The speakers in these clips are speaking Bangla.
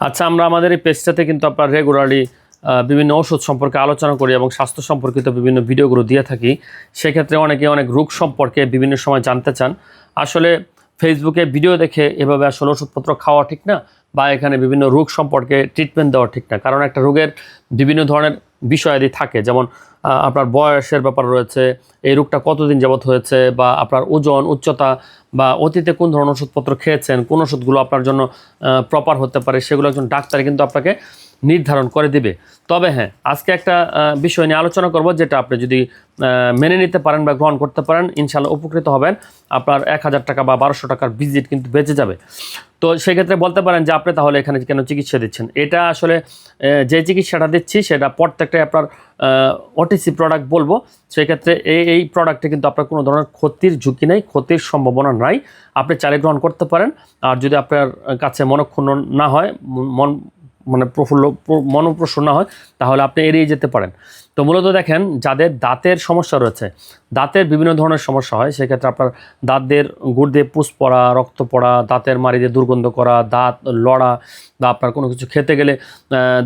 আচ্ছা আমরা আমাদের এই পেজটাতে কিন্তু আপনার রেগুলারলি বিভিন্ন ওষুধ সম্পর্কে আলোচনা করি এবং স্বাস্থ্য সম্পর্কিত বিভিন্ন ভিডিওগুলো দিয়ে থাকি। সেক্ষেত্রে অনেকে অনেক রোগ সম্পর্কে বিভিন্ন সময় জানতে চান। আসলে ফেসবুকে ভিডিও দেখে এভাবে আসলে ওষুধপত্র খাওয়া ঠিক না বা এখানে বিভিন্ন রোগ সম্পর্কে ট্রিটমেন্ট দেওয়া ঠিক না। কারণ একটা রোগের বিভিন্ন ধরনের বিষয়াদি থাকে। যেমন আপনার বয়সের ব্যাপার রয়েছে, এই রোগটা কতদিন যাবৎ হয়েছে বা আপনার ওজন, উচ্চতা বা অতীতে কোন ধরনের ওষুধপত্র খেয়েছেন, কোন ওষুধগুলো আপনার জন্য প্রপার হতে পারে, সেগুলো একজন ডাক্তার কিন্তু আপনাকে নির্ধারণ করে দিবে। তবে হ্যাঁ আজকে একটা বিষয় নিয়ে আলোচনা করব যেটা আপনি যদি মেনে নিতে পারেন বা গ্রহণ করতে পারেন ইনশাল্লাহ উপকৃত হবেন। আপনার এক হাজার টাকা বা বারোশো টাকার ভিজিট কিন্তু বেঁচে যাবে। তো সেক্ষেত্রে বলতে পারেন যে আপনি তাহলে এখানে কেন চিকিৎসা দিচ্ছেন? এটা আসলে যে চিকিৎসাটা দিচ্ছি সেটা প্রত্যেকটাই আপনার ওটিসি প্রোডাক্ট বলব। সেক্ষেত্রে এই এই প্রোডাক্টে কিন্তু আপনার কোনো ধরনের ক্ষতির ঝুঁকি নেই, ক্ষতির সম্ভাবনা নাই। আপনি চালে গ্রহণ করতে পারেন। আর যদি আপনার কাছে মনক্ষুণ্ণ না হয়, মন মানে প্রফুল্ল, প্র- না হয়, তাহলে আপনি এড়িয়ে যেতে পারেন। তো মূলত দেখেন, যাদের দাঁতের সমস্যা রয়েছে দাঁতের বিভিন্ন ধরনের সমস্যা হয়, সেক্ষেত্রে আপনার দাঁতদের গুড় দিয়ে পুষ পড়া, রক্ত পড়া, দাঁতের মাড়ি দিয়ে দুর্গন্ধ করা, দাঁত লড়া বা আপনার কোনো কিছু খেতে গেলে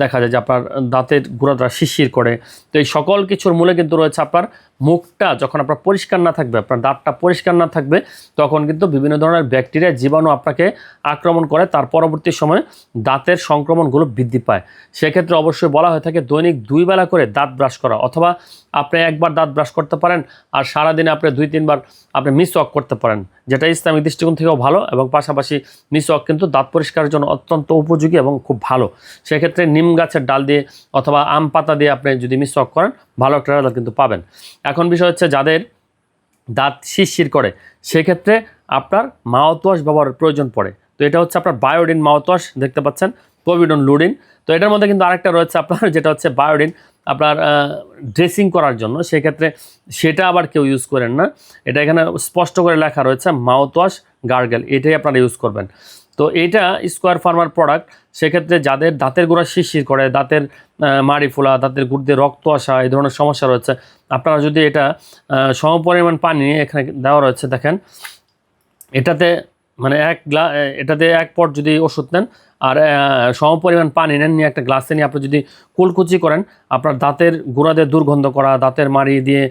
দেখা যায় যে আপনার দাঁতের গুঁড়াটা শিরশির করে। তো এই সকল কিছুর মূলে কিন্তু রয়েছে আপনার মুখটা, যখন আপনার পরিষ্কার না থাকবে, আপনার দাঁতটা পরিষ্কার না থাকবে, তখন কিন্তু বিভিন্ন ধরনের ব্যাকটেরিয়া, জীবাণু আপনাকে আক্রমণ করে, তার পরবর্তী সময়ে দাঁতের সংক্রমণগুলো বৃদ্ধি পায়। সেক্ষেত্রে অবশ্যই বলা হয়ে থাকে দৈনিক দুই বেলা করে দাঁত ব্রাশ করা, অথবা আপনি একবার দাঁত ব্রাশ করতে পারেন আর সারাদিনে আপনি দুই, তিনবার আপনি মিস ওয়াক করতে পারেন, যেটা ইসলামিক দৃষ্টিকোণ থেকেও ভালো এবং পাশাপাশি মিস ওয়াক কিন্তু দাঁত পরিষ্কারের জন্য অত্যন্ত উপযোগী এবং খুব ভালো। সেক্ষেত্রে নিম গাছের ডাল দিয়ে অথবা আম পাতা দিয়ে আপনি যদি মিস ওয়াক করেন, ভালো একটা রেজাল্ট কিন্তু পাবেন। এখন বিষয় হচ্ছে যাদের দাঁত শিরশির করে, সেক্ষেত্রে আপনার মাউথওয়াশ ব্যবহারের প্রয়োজন পড়ে। তো এটা হচ্ছে আপনার বায়োডিন মাউথওয়াশ দেখতে পাচ্ছেন কোভিডন লুডিন তো এটার মধ্যে কিন্তু আরেকটা রয়েছে আপনার, যেটা হচ্ছে বায়োডিন আপনার ড্রেসিং করার জন্য, সেক্ষেত্রে সেটা আবার কেউ ইউজ করেন না। এটা এখানে স্পষ্ট করে লেখা রয়েছে মাউথওয়াশ গার্গেল এটাই আপনারা ইউজ করবেন। তো এইটা স্কোয়ার ফার্মার প্রোডাক্ট সেক্ষেত্রে যাদের দাঁতের গোড়া শিরশির করে, দাঁতের মাড়ি ফোলা দাঁতের গুড় দিয়ে রক্ত আসা, এই ধরনের সমস্যা রয়েছে, আপনারা যদি এটা সমপরিমাণ পানি এখানে দেওয়া রয়েছে, দেখেন, এটাতে মানে এক গ্লা এটাতে এক পট যদি ওষুধ নেন আর সমপরিমাণ পানি নেন নিয়ে একটা গ্লাসে নিয়ে আপনি যদি কুলকুচি করেন, আপনার দাঁতের গোড়াদের দুর্গন্ধ করা, দাঁতের মাড়ি দিয়ে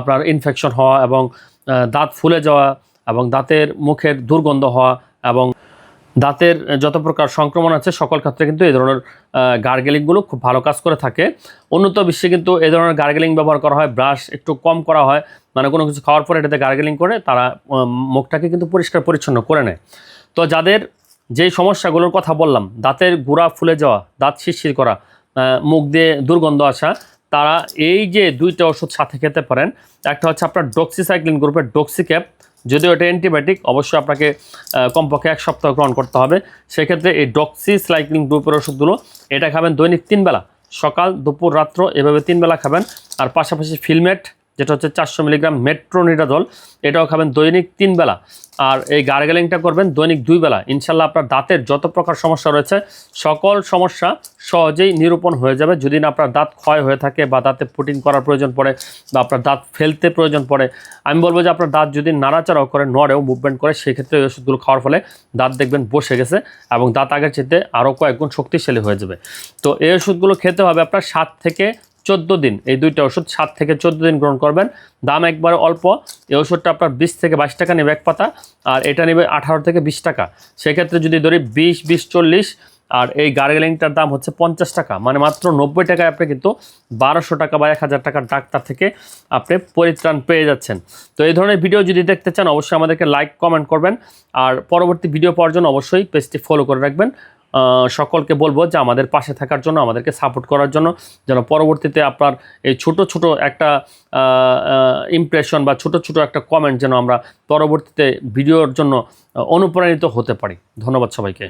আপনার ইনফেকশন হওয়া এবং দাঁত ফুলে যাওয়া এবং দাঁতের মুখের দুর্গন্ধ হওয়া এবং দাঁতের যত প্রকার সংক্রমণ আছে সকল ক্ষেত্রে কিন্তু এই ধরনের গার্গেলিংগুলো খুব ভালো কাজ করে থাকে। উন্নত বিশ্বে কিন্তু এই ধরনের গার্গেলিং ব্যবহার করা হয়, ব্রাশ একটু কম করা হয় মানে কোনো কিছু খাওয়ার পরে এটাতে গার্গেলিং করে তারা মুখটাকে কিন্তু পরিষ্কার পরিচ্ছন্ন করে নেয়। তো যাদের যেই সমস্যাগুলোর কথা বললাম, দাঁতের গুঁড়া ফুলে যাওয়া, দাঁত শিরশির করা মুখ দিয়ে দুর্গন্ধ আসা, তারা এই যে দুইটা ওষুধ সাথে খেতে পারেন, একটা হচ্ছে আপনার ডক্সিসাইক্লিন গ্রুপের ডক্সিক্যাপ যদিও এটা অ্যান্টিবায়োটিক অবশ্যই আপনাকে কমপক্ষে এক সপ্তাহ গ্রহণ করতে হবে। সেক্ষেত্রে এই ডক্সিসাইক্লিন গ্রুপের ওষুধগুলো, এটা খাবেন দৈনিক তিনবেলা। সকাল, দুপুর, রাত্র, এভাবে তিনবেলা খাবেন। আর পাশাপাশি ফিলমেট যেটা হচ্ছে চারশো মিলিগ্রাম মেট্রোনিডাজল এটাও খাবেন দৈনিক তিন বেলা। আর এই গার্গেলিংটা করবেন দৈনিক দুই বেলা। ইনশাল্লাহ আপনার দাঁতের যত প্রকার সমস্যা রয়েছে, সকল সমস্যা সহজেই নিরূপণ হয়ে যাবে। যদি না আপনার দাঁত ক্ষয় হয়ে থাকে বা দাঁতে পুটিং করার প্রয়োজন পড়ে বা আপনার দাঁত ফেলতে প্রয়োজন পড়ে, আমি বলব যে আপনার দাঁত যদি নাড়াচাড়াও করে, নড়েও মুভমেন্ট করে, সেক্ষেত্রে এই ওষুধগুলো খাওয়ার ফলে দাঁত দেখবেন বসে গেছে এবং দাঁত আগের চেয়ে আরও কয়েকগুণ শক্তিশালী হয়ে যাবে। তো এই ওষুধগুলো খেতে হবে আপনার সাত থেকে চোদ্দ দিন। এই দুইটা ওষুধ সাত থেকে চোদ্দ দিন গ্রহণ করবেন। দাম একবারে অল্প। এই ওষুধটা আপনার বিশ থেকে বাইশ টাকা নেবে এক পাতা, আর এটা নেবে আঠারো থেকে বিশ টাকা। সেক্ষেত্রে যদি ধরি বিশ বিশ, চল্লিশ, আর এই গার্গেলিংটার দাম হচ্ছে পঞ্চাশ টাকা। মানে মাত্র নব্বই টাকায় আপনি কিন্তু বারোশো টাকা বা এক হাজার টাকার ডাক্তার থেকে আপনি পরিত্রাণ পেয়ে যাচ্ছেন। তো এই ধরনের ভিডিও যদি দেখতে চান, অবশ্যই আমাদেরকে লাইক, কমেন্ট করবেন। আর পরবর্তী ভিডিও পাওয়ার জন্য অবশ্যই পেজটি ফলো করে রাখবেন। সকলকে বলব যে আমাদের পাশে থাকার জন্য, আমাদেরকে সাপোর্ট করার জন্য, যেন পরবর্তীতে আপনার এই ছোট ছোট একটা ইমপ্রেশন বা ছোট ছোট একটা কমেন্ট যেন আমরা পরবর্তীতে ভিডিওর জন্য অনুপ্রাণিত হতে পারি। ধন্যবাদ সবাইকে।